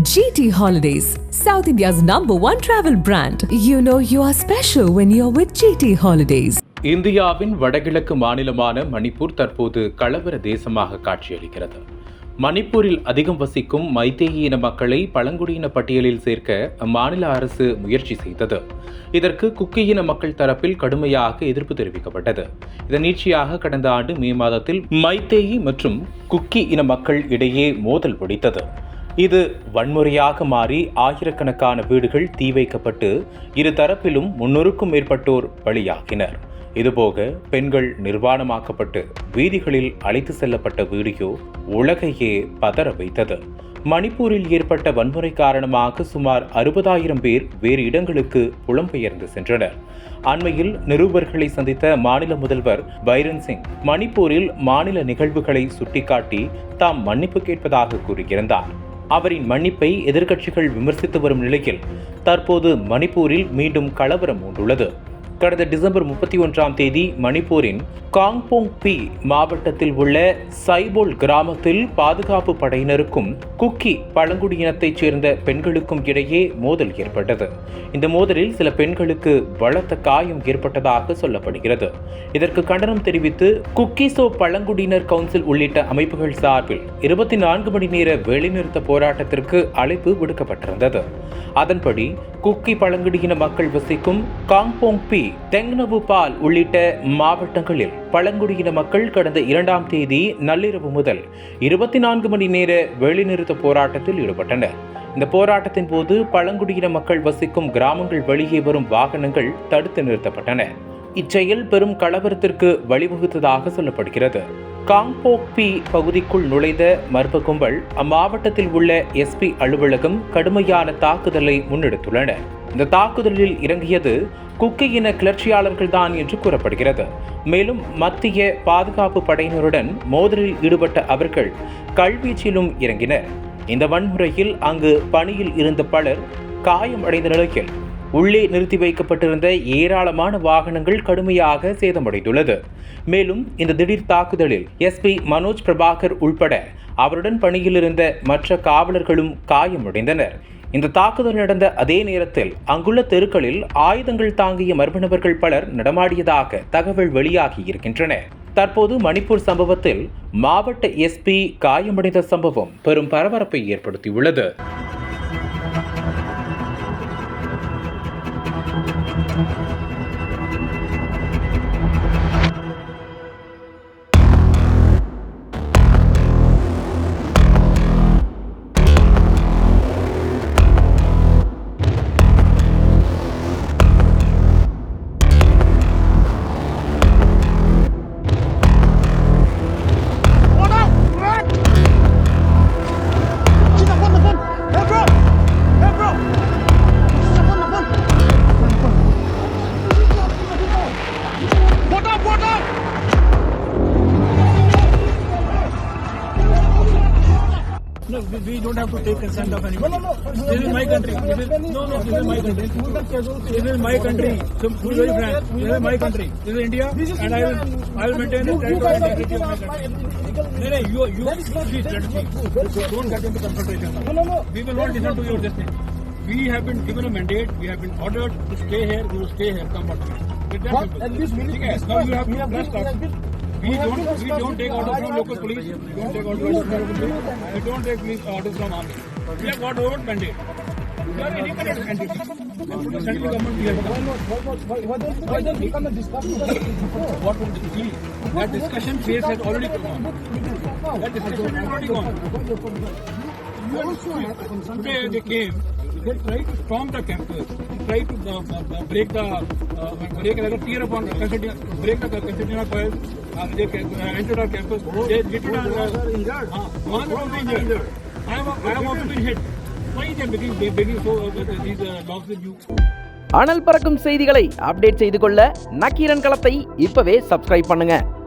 GT Holidays, South India's number one travel brand. You know you are special when you're with GT Holidays. இந்தியாவின் வடகிழக்கு மாநிலமான மணிப்பூர் தற்போது கலவர தேசமாக காட்சியளிக்கிறது மணிப்பூரில் அதிகம் வசிக்கும் மைத்தேயி இன மக்களை பழங்குடியின பட்டியலில் சேர்க்க அம்மாநில அரசு முயற்சி செய்தது இதற்கு குக்கி இன மக்கள் தரப்பில் கடுமையாக எதிர்ப்பு தெரிவிக்கப்பட்டது இதன் நீட்சியாக கடந்த ஆண்டு மே மாதத்தில் மைத்தேயி மற்றும் குக்கி இன மக்கள் இடையே மோதல் வெடித்தது இது வன்முறையாக மாறி ஆயிரக்கணக்கான வீடுகள் தீ வைக்கப்பட்டு இரு தரப்பிலும் முன்னூறுக்கும் மேற்பட்டோர் பலியாகினர். இதுபோக பெண்கள் நிர்வாணமாக்கப்பட்டு வீதிகளில் அழைத்து செல்லப்பட்ட வீடியோ உலகையே பதற வைத்தது. மணிப்பூரில் ஏற்பட்ட வன்முறை காரணமாக சுமார் அறுபதாயிரம் பேர் வேறு இடங்களுக்கு புலம்பெயர்ந்து சென்றனர். அண்மையில் நிருபர்களை சந்தித்த மாநில முதல்வர் பைரன் சிங் மணிப்பூரில் மாநில நிகழ்வுகளை சுட்டிக்காட்டி தாம் மன்னிப்பு கேட்பதாக கூறியிருந்தார். அவரின் மன்னிப்பை எதிர்க்கட்சிகள் விமர்சித்து வரும் நிலையில் தற்போது மணிப்பூரில் மீண்டும் கலவரம் மூண்டுள்ளது கடந்த டிசம்பர் முப்பத்தி ஒன்றாம் தேதி மணிப்பூரின் காங்போங் பி மாவட்டத்தில் உள்ள சைபோல் கிராமத்தில் பாதுகாப்பு படையினருக்கும் குக்கி பழங்குடியினத்தைச் சேர்ந்த பெண்களுக்கும் இடையே மோதல் ஏற்பட்டது. இந்த மோதலில் சில பெண்களுக்கு பலத்த காயம் ஏற்பட்டதாக சொல்லப்படுகிறது. இதற்கு கண்டனம் தெரிவித்து குக்கிசோ பழங்குடியினர் கவுன்சில் உள்ளிட்ட அமைப்புகள் சார்பில் இருபத்தி நான்கு மணி நேர வேலைநிறுத்த போராட்டத்திற்கு அழைப்பு விடுக்கப்பட்டிருந்தது. அதன்படி குக்கி பழங்குடியின மக்கள் வசிக்கும் காங்போங் பி தெங்னவு பால் உள்ளிட்ட மாவட்டங்களில் பழங்குடியின மக்கள் கடந்த இரண்டாம் தேதி நள்ளிரவு முதல் இருபத்தி நான்கு மணி நேர வேலைநிறுத்த போராட்டத்தில் ஈடுபட்டனர். இந்த போராட்டத்தின் போது பழங்குடியின மக்கள் வசிக்கும் கிராமங்கள் வெளியே வரும் வாகனங்கள் தடுத்து நிறுத்தப்பட்டன. இச்செயல் பெரும் கலவரத்திற்கு வழிவகுத்ததாக சொல்லப்படுகிறது. காங்போக்பி பகுதிக்குள் நுழைந்த மர்ம கும்பல் அம்மாவட்டத்தில் உள்ள எஸ்பி அலுவலகம் கடுமையான தாக்குதலை முன்னெடுத்துள்ளன. இந்த தாக்குதலில் இறங்கியது குக்கி இன கிளர்ச்சியாளர்கள் தான் என்று கூறப்படுகிறது. மேலும் மத்திய பாதுகாப்பு படையினருடன் மோதலில் ஈடுபட்ட அவர்கள் கல்வீச்சிலும் இறங்கினர். இந்த வன்முறையில் அங்கு பணியில் இருந்த பலர் காயமடைந்த நிலையில் உள்ளே நிறுத்தி வைக்கப்பட்டிருந்த ஏராளமான வாகனங்கள் கடுமையாக சேதமடைந்துள்ளது மேலும் இந்த திடீர் தாக்குதலில் எஸ்பி மனோஜ் பிரபாகர் உள்பட அவருடன் பணியிலிருந்த மற்ற காவலர்களும் காயமடைந்தனர். இந்த தாக்குதல் நடந்த அதே நேரத்தில் அங்குள்ள தெருக்களில் ஆயுதங்கள் தாங்கிய மர்ம நபர்கள் பலர் நடமாடியதாக தகவல் வெளியாகி இருக்கின்றன. தற்போது மணிப்பூர் சம்பவத்தில் மாவட்ட எஸ்பி காயமடைந்த சம்பவம் பெரும் பரபரப்பை ஏற்படுத்தியுள்ளது. thank you we, we don't have to take consent of anyone. No, no, no. This is my country. This is, no, no, this is my country. This is my country. So, to be very frank, this is my country. This is India, and I will, I will maintain the territorial integrity of my country. No, no, you, you, please let me. Don't get into confrontation. No, no, no. We will not listen to your this thing. We have been given a mandate. We have been ordered to stay here. We will stay here. Come what may. With that at least we Now you have to trust us. We don't, we don't take orders from local police. We don't take orders from local police. We don't take police orders from army. We have got our own mandate. We are independent entity. Central government we have not? Why don't, we come and? What would you see? That discussion phase has already gone. That discussion has already gone. Today they came. They tried to storm the campus. Tried to uh, uh, break the uh, break like a tear upon concertina, break the concertina coil. Uh, uh, entered our campus. They literally are uh, injured. Uh, one was injured. I am I am also been hit. Why they begging they begging so uh, these uh, dogs with you? அனல் பறக்கும் செய்திகளை update செய்து கொள்ள நக்கீரன் களத்தை இப்பவே subscribe பண்ணுங்க